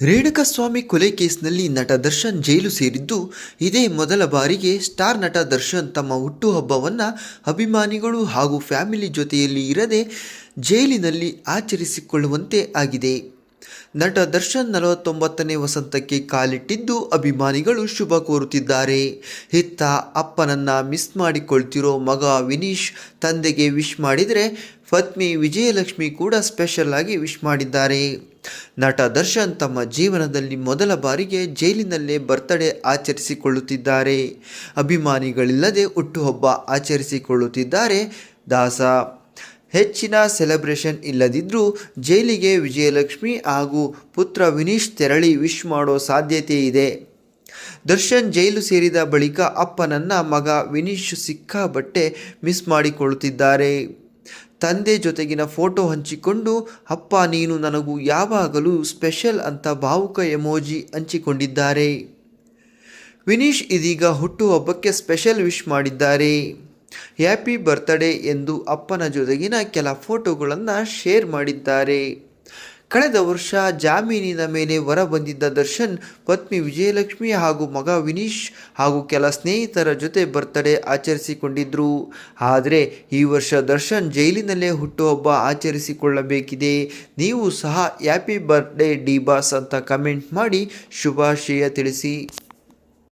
ರೇಣುಕಸ್ವಾಮಿ ಕೊಲೆ ಕೇಸ್ನಲ್ಲಿ ನಟ ದರ್ಶನ್ ಜೈಲು ಸೇರಿದ್ದು, ಇದೇ ಮೊದಲ ಬಾರಿಗೆ ಸ್ಟಾರ್ ನಟ ದರ್ಶನ್ ತಮ್ಮ ಹುಟ್ಟುಹಬ್ಬವನ್ನು ಅಭಿಮಾನಿಗಳು ಹಾಗೂ ಫ್ಯಾಮಿಲಿ ಜೊತೆಯಲ್ಲಿ ಇರದೆ ಜೈಲಿನಲ್ಲಿ ಆಚರಿಸಿಕೊಳ್ಳುವಂತೆ ಆಗಿದೆ. ನಟ ದರ್ಶನ್ ನಲವತ್ತೊಂಬತ್ತನೇ ವಸಂತಕ್ಕೆ ಕಾಲಿಟ್ಟಿದ್ದು ಅಭಿಮಾನಿಗಳು ಶುಭ ಕೋರುತ್ತಿದ್ದಾರೆ. ಇತ್ತ ಅಪ್ಪನನ್ನ ಮಿಸ್ ಮಾಡಿಕೊಳ್ತಿರೋ ಮಗ ವಿನೀಶ್ ತಂದೆಗೆ ವಿಶ್ ಮಾಡಿದರೆ ಪತ್ನಿ ವಿಜಯಲಕ್ಷ್ಮಿ ಕೂಡ ಸ್ಪೆಷಲ್ ಆಗಿ ವಿಶ್ ಮಾಡಿದ್ದಾರೆ. ನಟ ದರ್ಶನ್ ತಮ್ಮ ಜೀವನದಲ್ಲಿ ಮೊದಲ ಬಾರಿಗೆ ಜೈಲಿನಲ್ಲೇ ಬರ್ತ್ಡೇ ಆಚರಿಸಿಕೊಳ್ಳುತ್ತಿದ್ದಾರೆ. ಅಭಿಮಾನಿಗಳಿಲ್ಲದೆ ಹುಟ್ಟುಹಬ್ಬ ಆಚರಿಸಿಕೊಳ್ಳುತ್ತಿದ್ದಾರೆ ದಾಸ. ಹೆಚ್ಚಿನ ಸೆಲೆಬ್ರೇಷನ್ ಇಲ್ಲದಿದ್ದರೂ ಜೈಲಿಗೆ ವಿಜಯಲಕ್ಷ್ಮಿ ಹಾಗೂ ಪುತ್ರ ವಿನೀಶ್ ತೆರಳಿ ವಿಶ್ ಮಾಡೋ ಸಾಧ್ಯತೆ ಇದೆ. ದರ್ಶನ್ ಜೈಲು ಸೇರಿದ ಬಳಿಕ ಅಪ್ಪನನ್ನ ಮಗ ವಿನೀಶ್ ಸಿಕ್ಕಾಬಟ್ಟೆ ಮಿಸ್ ಮಾಡಿಕೊಳ್ಳುತ್ತಿದ್ದಾರೆ. ತಂದೆ ಜೊತೆಗಿನ ಫೋಟೋ ಹಂಚಿಕೊಂಡು, ಅಪ್ಪ, ನೀನು ನನಗೂ ಯಾವಾಗಲೂ ಸ್ಪೆಷಲ್ ಅಂತ ಭಾವುಕ ಎಮೋಜಿ ಹಂಚಿಕೊಂಡಿದ್ದಾರೆ. ವಿನೀಶ್ ಇದೀಗ ಹುಟ್ಟುಹಬ್ಬಕ್ಕೆ ಸ್ಪೆಷಲ್ ವಿಶ್ ಮಾಡಿದ್ದಾರೆ. ಹ್ಯಾಪಿ ಬರ್ತ್ಡೇ ಎಂದು ಅಪ್ಪನ ಜೊತೆಗಿನ ಕೆಲ ಫೋಟೋಗಳನ್ನು ಶೇರ್ ಮಾಡಿದ್ದಾರೆ. ಕಳೆದ ವರ್ಷ ಜಾಮೀನಿನ ಮೇಲೆ ಹೊರ ಬಂದಿದ್ದ ದರ್ಶನ್, ಪತ್ನಿ ವಿಜಯಲಕ್ಷ್ಮಿ ಹಾಗೂ ಮಗ ವಿನೀಶ್ ಹಾಗೂ ಕೆಲ ಸ್ನೇಹಿತರ ಜೊತೆ ಬರ್ತ್ಡೇ ಆಚರಿಸಿಕೊಂಡಿದ್ದರು ಆದರೆ ಈ ವರ್ಷ ದರ್ಶನ್ ಜೈಲಿನಲ್ಲೇ ಹುಟ್ಟುಹಬ್ಬ ಆಚರಿಸಿಕೊಳ್ಳಬೇಕಿದೆ. ನೀವು ಸಹ ಹ್ಯಾಪಿ ಬರ್ತ್ಡೇ ಡಿ ಬಾಸ್ ಅಂತ ಕಮೆಂಟ್ ಮಾಡಿ ಶುಭಾಶಯ ತಿಳಿಸಿ.